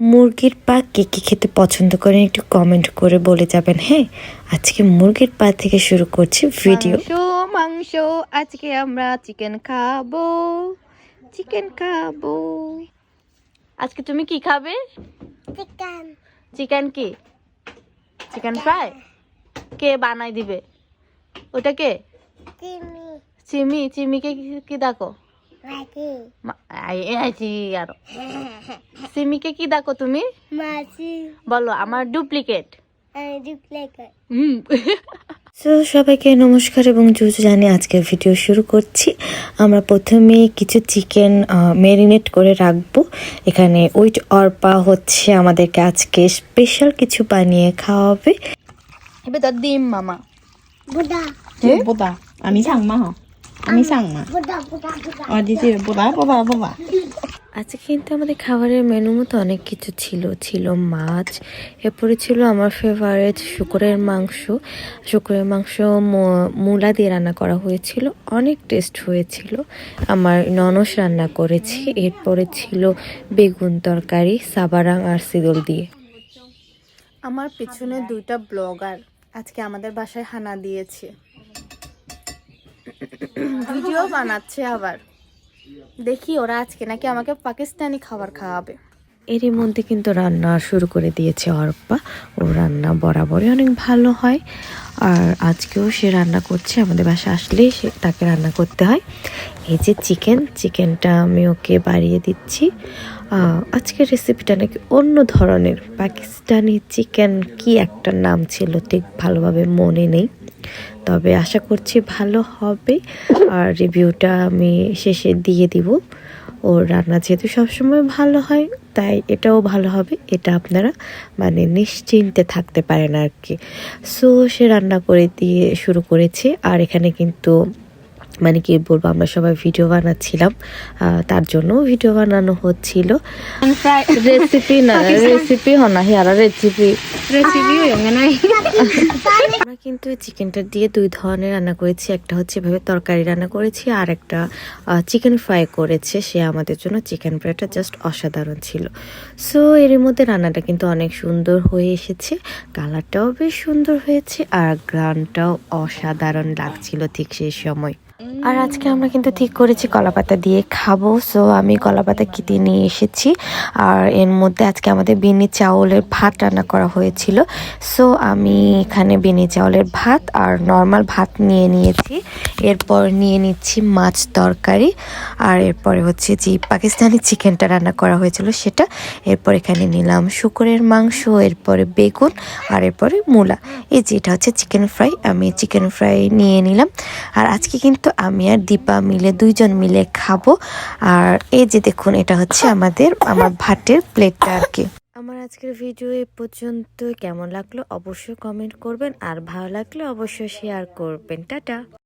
মুরগির পা কে কে খেতে পছন্দ করেন একটু কমেন্ট করে বলে যাবেন হ্যাঁ? আজকে মুরগির পা থেকে শুরু করছি ভিডিও মাংস মাংস আজকে আমরা চিকেন খাব। চিকেন খাব। আজকে তুমি কি খাবে? চিকেন চিকেন কি? চিকেন ফ্রাই কে বানাই দিবে? ওটা কে? চিনি চিমি। চিমিকে কি- কি সিমিকে কি ডাকো তুমি বলো আমার ডুপ্লিকেট সো সবাইকে নমস্কার এবং যেহেতু জানি আজকে ভিডিও শুরু করছি। আমরা প্রথমে কিছু চিকেন ম্যারিনেট করে রাখব। এখানে উইট অর্পা হচ্ছে আমাদেরকে আজকে স্পেশাল কিছু বানিয়ে খাওয়াবে। এবার দিম মামা। বোদা। বোদা। আমি সাংমা হ্যাঁ। আমি সাং না অদিতির বোবা বোবা বোবা আজকে কিন্তু আমাদের খাবারের মেনু মতো অনেক কিছু ছিল। ছিল মাছ এরপরে ছিল আমার ফেভারেট শুকরের মাংস। শুকরের মাংস মূলা দিয়ে রান্না করা হয়েছিল। অনেক টেস্ট হয়েছিল। আমার ননস রান্না করেছি। এরপরে ছিল বেগুন তরকারি সাবারাং আর সিদল দিয়ে। আমার পেছনে দুইটা ব্লগার আজকে আমাদের বাসায় হানা দিয়েছে। ভিডিও বানাচ্ছে আবার। দেখি ওরা আজকে নাকি আমাকে পাকিস্তানি খাবার খাওয়াবে। এরই মধ্যে কিন্তু রান্না শুরু করে দিয়েছে অর্পা ও রান্না বরাবরই অনেক ভালো হয়। আর আজকেও সে রান্না করছে। আমাদের বাসা আসলেই সে তাকে রান্না করতে হয়। এই যে চিকেন, চিকেনটা আমি ওকে বাড়িয়ে দিচ্ছি। আজকের রেসিপিটা নাকি অন্য ধরনের। পাকিস্তানি চিকেন কি একটা নাম ছিল, ঠিক ভালোভাবে মনে নেই। তবে আশা করছি ভালো হবে। আর রিভিউটা আমি শেষে দিয়ে দিব। ওর রান্না যেহেতু সবসময় ভালো হয় তাই এটাও ভালো হবে। এটা আপনারা মানে নিশ্চিন্তে থাকতে পারেন আর কি সো সে রান্না করে দিয়ে শুরু করেছে। আর এখানে কিন্তু মানে কি বলব আমরা সবাই ভিডিও বানাচ্ছিলাম। তার জন্য ভিডিও বানানো হচ্ছিল। রেসিপি না রেসিপি হনা হিয়ারা রেসিপি เ কিন্তু চিকেনটা দিয়ে দুই ধরনের রান্না করেছি। একটা হচ্ছে এভাবে তরকারি রান্না করেছি, আর একটা চিকেন ফ্রাই করেছে। সে আমাদের জন্য চিকেন ফ্রাইটা জাস্ট অসাধারণ ছিল। সো এর মধ্যে রান্নাটা কিন্তু অনেক সুন্দর হয়ে এসেছে। কালারটাও বেশ সুন্দর হয়েছে, আর গ্রানটাও অসাধারণ লাগছিল ঠিক সেই সময়। আর আজকে আমরা কিন্তু ঠিক করেছি কলাপাতা দিয়ে খাব। সো আমি কলাপাতা কিনে নিয়ে এসেছি। আর এর মধ্যে আজকে আমাদের বিনি চাউলের ভাত রান্না করা হয়েছিল। সো আমি এখানে বিনি চাউলের ভাত আর নর্মাল ভাত নিয়ে নিয়েছি। এরপর নিয়ে নিচ্ছি মাছ তরকারি, আর এরপরে হচ্ছে যে পাকিস্তানি চিকেনটা রান্না করা হয়েছিল সেটা। এরপর এখানে নিলাম শুকরের মাংস, এরপরে বেগুন, আর এরপরে মূলা। এই যে এটা হচ্ছে চিকেন ফ্রাই, আমি চিকেন ফ্রাই নিয়ে নিলাম। আর আজকে কিন্তু আমি আর দীপা মিলে দুইজন মিলে খাব। আর এই যে দেখুন, এটা হচ্ছে আমাদের, আমার ভাতের প্লেটটা আর কি। আমার আজকের ভিডিও এ পর্যন্ত কেমন লাগল অবশ্যই কমেন্ট করবেন, আর ভালো লাগলে অবশ্যই শেয়ার করবেন। টাটা।